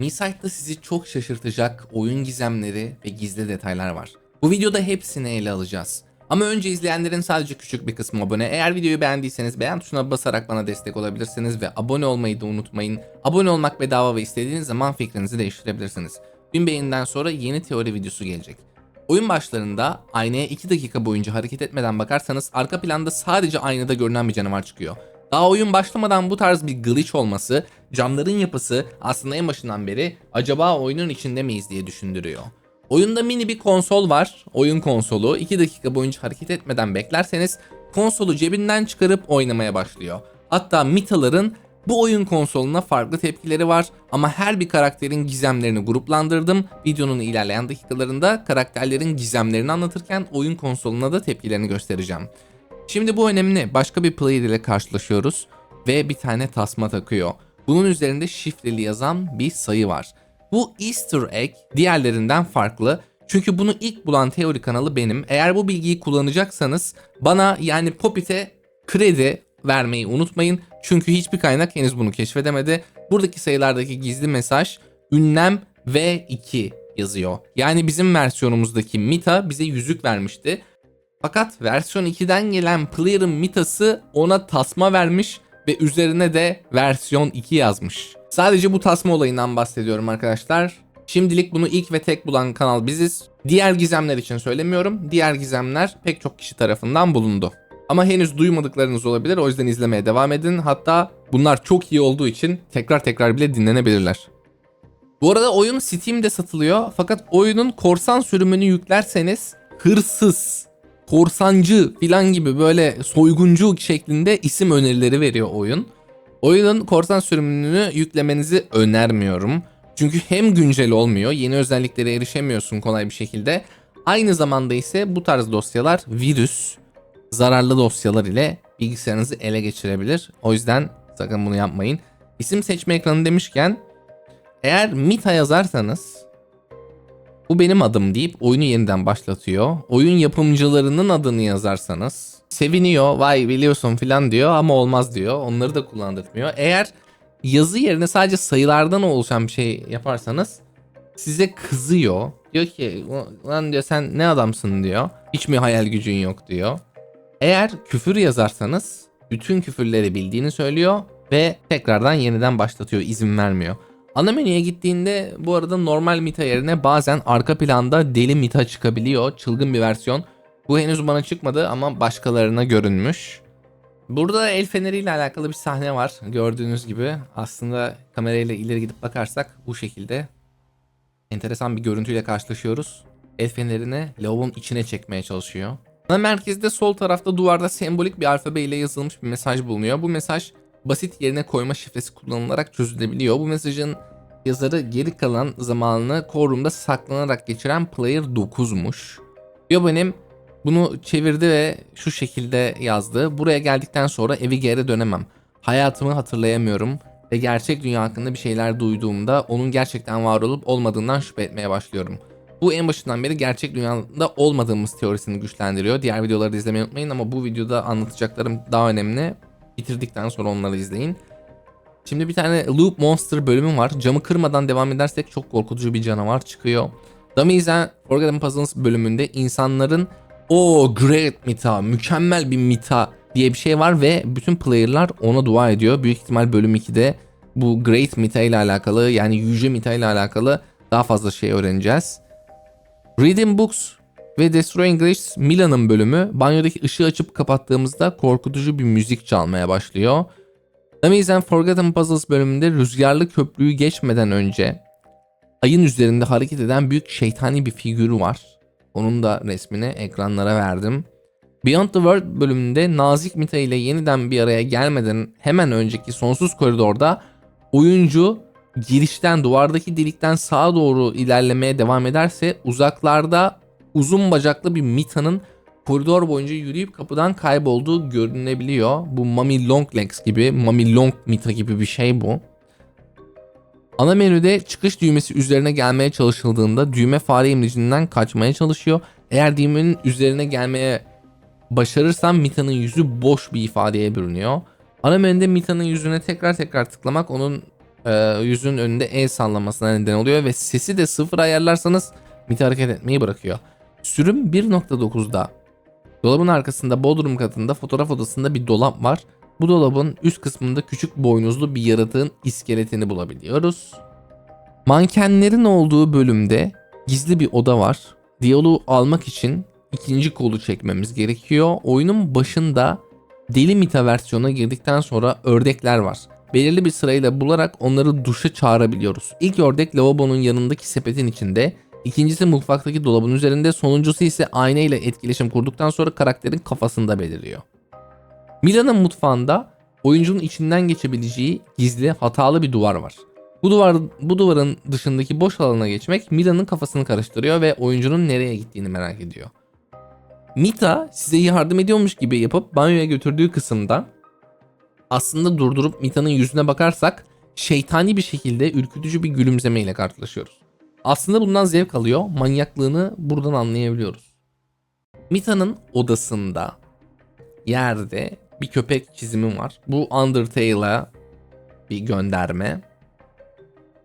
Misite'da sizi çok şaşırtacak oyun gizemleri ve gizli detaylar var. Bu videoda hepsini ele alacağız. Ama önce izleyenlerin sadece küçük bir kısmı abone. Eğer videoyu beğendiyseniz beğen tuşuna basarak bana destek olabilirsiniz ve abone olmayı da unutmayın. Abone olmak bedava ve istediğiniz zaman fikrinizi değiştirebilirsiniz. Bin beğeninden sonra yeni teori videosu gelecek. Oyun başlarında aynaya 2 dakika boyunca hareket etmeden bakarsanız arka planda sadece aynada görünen bir canavar çıkıyor. Daha oyun başlamadan bu tarz bir glitch olması, camların yapısı aslında en başından beri acaba oyunun içinde miyiz diye düşündürüyor. Oyunda mini bir konsol var. Oyun konsolu. 2 dakika boyunca hareket etmeden beklerseniz konsolu cebinden çıkarıp oynamaya başlıyor. Hatta Mitaların bu oyun konsoluna farklı tepkileri var ama her bir karakterin gizemlerini gruplandırdım. Videonun ilerleyen dakikalarında karakterlerin gizemlerini anlatırken oyun konsoluna da tepkilerini göstereceğim. Şimdi bu önemli. Başka bir player ile karşılaşıyoruz ve bir tane tasma takıyor. Bunun üzerinde şifreli yazan bir sayı var. Bu Easter egg diğerlerinden farklı. Çünkü bunu ilk bulan teori kanalı benim. Eğer bu bilgiyi kullanacaksanız bana yani Popit'e kredi vermeyi unutmayın. Çünkü hiçbir kaynak henüz bunu keşfedemedi. Buradaki sayılardaki gizli mesaj ünlem V2 yazıyor. Yani bizim versiyonumuzdaki Mita bize yüzük vermişti. Fakat versiyon 2'den gelen Player'ın Mita'sı ona tasma vermiş ve üzerine de versiyon 2 yazmış. Sadece bu tasma olayından bahsediyorum arkadaşlar. Şimdilik bunu ilk ve tek bulan kanal biziz. Diğer gizemler için söylemiyorum. Diğer gizemler pek çok kişi tarafından bulundu. Ama henüz duymadıklarınız olabilir. O yüzden izlemeye devam edin. Hatta bunlar çok iyi olduğu için tekrar tekrar bile dinlenebilirler. Bu arada oyun Steam'de satılıyor. Fakat oyunun korsan sürümünü yüklerseniz hırsız, korsancı filan gibi böyle soyguncu şeklinde isim önerileri veriyor oyun. Oyunun korsan sürümünü yüklemenizi önermiyorum. Çünkü hem güncel olmuyor, yeni özelliklere erişemiyorsun kolay bir şekilde. Aynı zamanda ise bu tarz dosyalar virüs, zararlı dosyalar ile bilgisayarınızı ele geçirebilir. O yüzden sakın bunu yapmayın. İsim seçme ekranı demişken eğer Mita yazarsanız bu benim adım deyip oyunu yeniden başlatıyor. Oyun yapımcılarının adını yazarsanız seviniyor vay biliyorsun filan diyor ama olmaz diyor. Onları da kullandırmıyor. Eğer yazı yerine sadece sayılardan oluşan bir şey yaparsanız size kızıyor. Diyor ki lan diyor sen ne adamsın diyor. Hiç mi hayal gücün yok diyor. Eğer küfür yazarsanız bütün küfürleri bildiğini söylüyor ve tekrardan yeniden başlatıyor izin vermiyor. Ana menüye gittiğinde bu arada normal mita yerine bazen arka planda deli mita çıkabiliyor. Çılgın bir versiyon. Bu henüz bana çıkmadı ama başkalarına görünmüş. Burada el feneriyle alakalı bir sahne var. Gördüğünüz gibi aslında kamerayla ileri gidip bakarsak bu şekilde enteresan bir görüntüyle karşılaşıyoruz. El fenerini lavabonun içine çekmeye çalışıyor. Ana merkezde sol tarafta duvarda sembolik bir alfabe ile yazılmış bir mesaj bulunuyor. Bu mesaj basit yerine koyma şifresi kullanılarak çözülebiliyor. Bu mesajın yazarı geri kalan zamanını core room'da saklanarak geçiren Player 9'muş. Yobanim bunu çevirdi ve şu şekilde yazdı. Buraya geldikten sonra evi geri dönemem. Hayatımı hatırlayamıyorum ve gerçek dünya hakkında bir şeyler duyduğumda onun gerçekten var olup olmadığından şüphe etmeye başlıyorum. Bu en başından beri gerçek dünyada olmadığımız teorisini güçlendiriyor. Diğer videoları da izlemeyi unutmayın ama bu videoda anlatacaklarım daha önemli. Bitirdikten sonra onları izleyin. Şimdi bir tane Loop Monster bölümüm var. Camı kırmadan devam edersek çok korkutucu bir canavar çıkıyor. Dummies and Forgotten Puzzles bölümünde insanların o great mita, mükemmel bir mita diye bir şey var ve bütün player'lar ona dua ediyor. Büyük ihtimal bölüm 2'de bu great mita ile alakalı yani yüce mita ile alakalı daha fazla şey öğreneceğiz. Reading Books ve Destroying Glitches Milan'ın bölümü banyodaki ışığı açıp kapattığımızda korkutucu bir müzik çalmaya başlıyor. Dummies and Forgotten Puzzles bölümünde rüzgarlı köprüyü geçmeden önce ayın üzerinde hareket eden büyük şeytani bir figürü var. Onun da resmini ekranlara verdim. Beyond the World bölümünde Nazik Mita ile yeniden bir araya gelmeden hemen önceki sonsuz koridorda oyuncu girişten duvardaki delikten sağa doğru ilerlemeye devam ederse uzaklarda uzun bacaklı bir Mita'nın koridor boyunca yürüyüp kapıdan kaybolduğu görünebiliyor. Bu Mummy Long Legs gibi, Mummy Long Mita gibi bir şey bu. Ana menüde çıkış düğmesi üzerine gelmeye çalışıldığında düğme fare imlecinden kaçmaya çalışıyor. Eğer düğmenin üzerine gelmeye başarırsam Mita'nın yüzü boş bir ifadeye bürünüyor. Ana menüde Mita'nın yüzüne tekrar tekrar tıklamak onun e, yüzün önünde el sallamasına neden oluyor ve sesi de sıfır ayarlarsanız Mita hareket etmeyi bırakıyor. Sürüm 1.9'da dolabın arkasında bodrum katında fotoğraf odasında bir dolap var. Bu dolabın üst kısmında küçük boynuzlu bir yaratığın iskeletini bulabiliyoruz. Mankenlerin olduğu bölümde gizli bir oda var. Diyaloğu almak için ikinci kolu çekmemiz gerekiyor. Oyunun başında Deli Mita versiyona girdikten sonra ördekler var. Belirli bir sırayla bularak onları duşa çağırabiliyoruz. İlk ördek lavabonun yanındaki sepetin içinde, ikincisi mutfaktaki dolabın üzerinde, sonuncusu ise ayna ile etkileşim kurduktan sonra karakterin kafasında beliriyor. Mila'nın mutfağında oyuncunun içinden geçebileceği gizli hatalı bir duvar var. Bu duvar bu duvarın dışındaki boş alana geçmek Mila'nın kafasını karıştırıyor ve oyuncunun nereye gittiğini merak ediyor. Mita size yardım ediyormuş gibi yapıp banyoya götürdüğü kısımda aslında durdurup Mita'nın yüzüne bakarsak şeytani bir şekilde ürkütücü bir gülümsemeyle karşılaşıyoruz. Aslında bundan zevk alıyor, manyaklığını buradan anlayabiliyoruz. Mita'nın odasında yerde bir köpek çizimi var. Bu Undertale'a bir gönderme.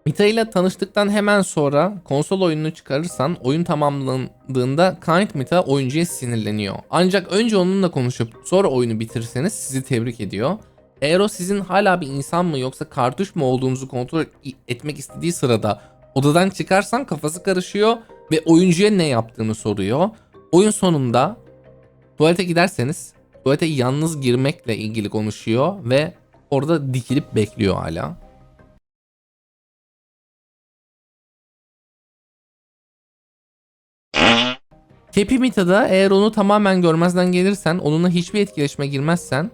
Mita ile tanıştıktan hemen sonra konsol oyununu çıkarırsan oyun tamamlandığında Kind Mita oyuncuya sinirleniyor. Ancak önce onunla konuşup sonra oyunu bitirirseniz sizi tebrik ediyor. Eğer o sizin hala bir insan mı yoksa kartuş mu olduğunuzu kontrol etmek istediği sırada odadan çıkarsan kafası karışıyor ve oyuncuya ne yaptığını soruyor. Oyun sonunda tuvalete giderseniz tuvalete yalnız girmekle ilgili konuşuyor ve orada dikilip bekliyor hala. Happy Mita'da eğer onu tamamen görmezden gelirsen, onunla hiçbir etkileşime girmezsen,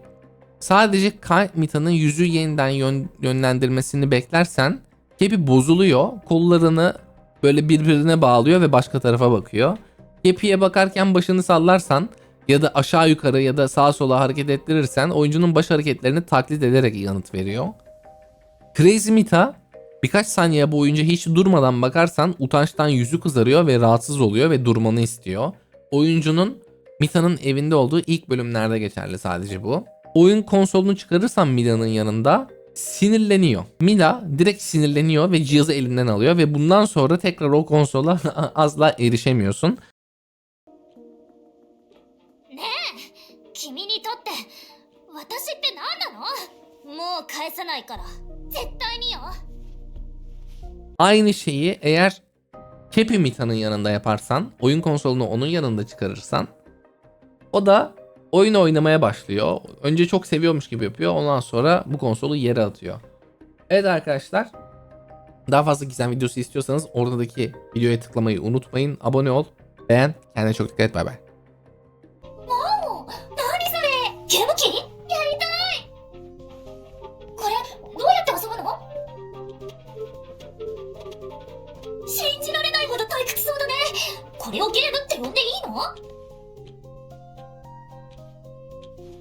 sadece Kind Mita'nın yüzü yeniden yön- yönlendirmesini beklersen, Happy bozuluyor, kollarını böyle birbirine bağlıyor ve başka tarafa bakıyor. Happy'ye bakarken başını sallarsan ya da aşağı yukarı ya da sağa sola hareket ettirirsen oyuncunun baş hareketlerini taklit ederek yanıt veriyor. Crazy Mita birkaç saniye boyunca hiç durmadan bakarsan utançtan yüzü kızarıyor ve rahatsız oluyor ve durmanı istiyor. Oyuncunun Mita'nın evinde olduğu ilk bölümlerde geçerli sadece bu. Oyun konsolunu çıkarırsan Mila'nın yanında sinirleniyor. Mila direkt sinirleniyor ve cihazı elinden alıyor ve bundan sonra tekrar o konsola asla erişemiyorsun. Aynı şeyi eğer Kepi Mita'nın yanında yaparsan, oyun konsolunu onun yanında çıkarırsan o da oyun oynamaya başlıyor. Önce çok seviyormuş gibi yapıyor. Ondan sonra bu konsolu yere atıyor. Evet arkadaşlar. Daha fazla gizem videosu istiyorsanız oradaki videoya tıklamayı unutmayın. Abone ol. Beğen. Kendine çok dikkat et. Bay bay.